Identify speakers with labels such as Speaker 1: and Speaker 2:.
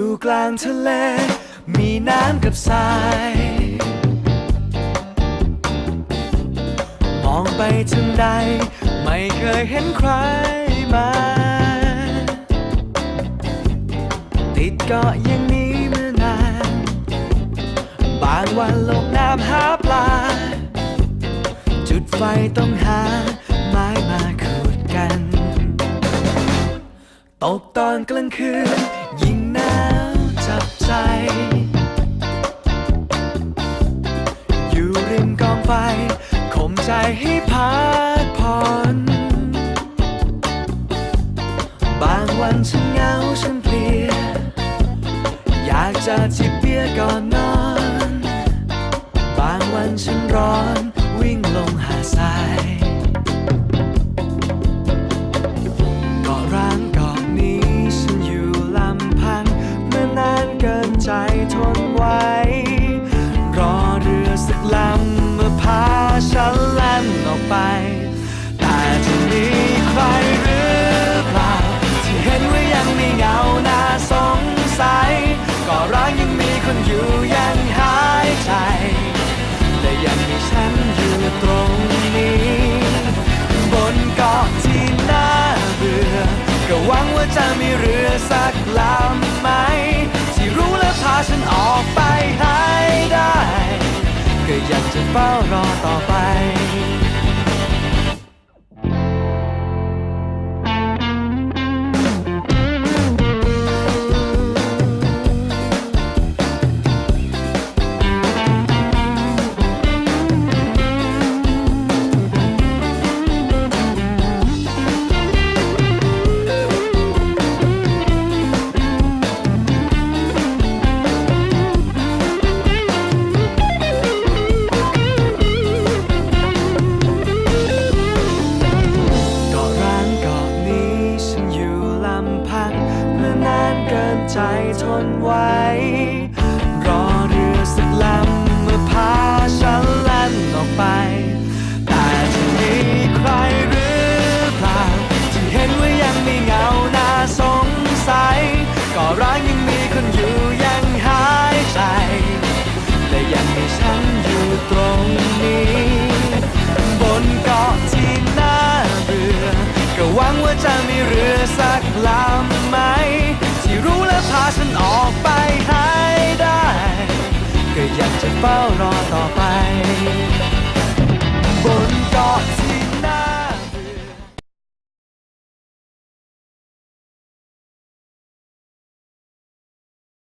Speaker 1: ู่กลางทะเล มีน้ำกับทราย มองไปทางใด ไม่เคยเห็นใครมา ติดเกาะอย่างนี้มานาน บางวันลงน้ำหาปลา จุดไฟต้องหา ไม้มาขูดกัน ตกตอนกลางคืน อยู่ริมกองไฟข่มใจให้พักผ่อนบางวันฉันเหงาฉันเพลีย อยากจะจิบเบียร์ก่อนนอน บางวันฉันร้อนวิ่งลงหาทราย ไป แต่จะมีใครหรือเปล่า ที่เห็นว่ายังม่เหงาน่าสงสัย ก็ร้างยังมีคนอยู่ยังหายใจ และยังมีฉันอยู่ตรงนี้ บนเกาะที่น่าเบื่อ ก็หวังว่าจะมีเรือสักลำไหม ที่รู้และพาฉันออกไปให้ได้ ก็อยากจะเฝ้ารอต่อไป ใจทนไว้ พ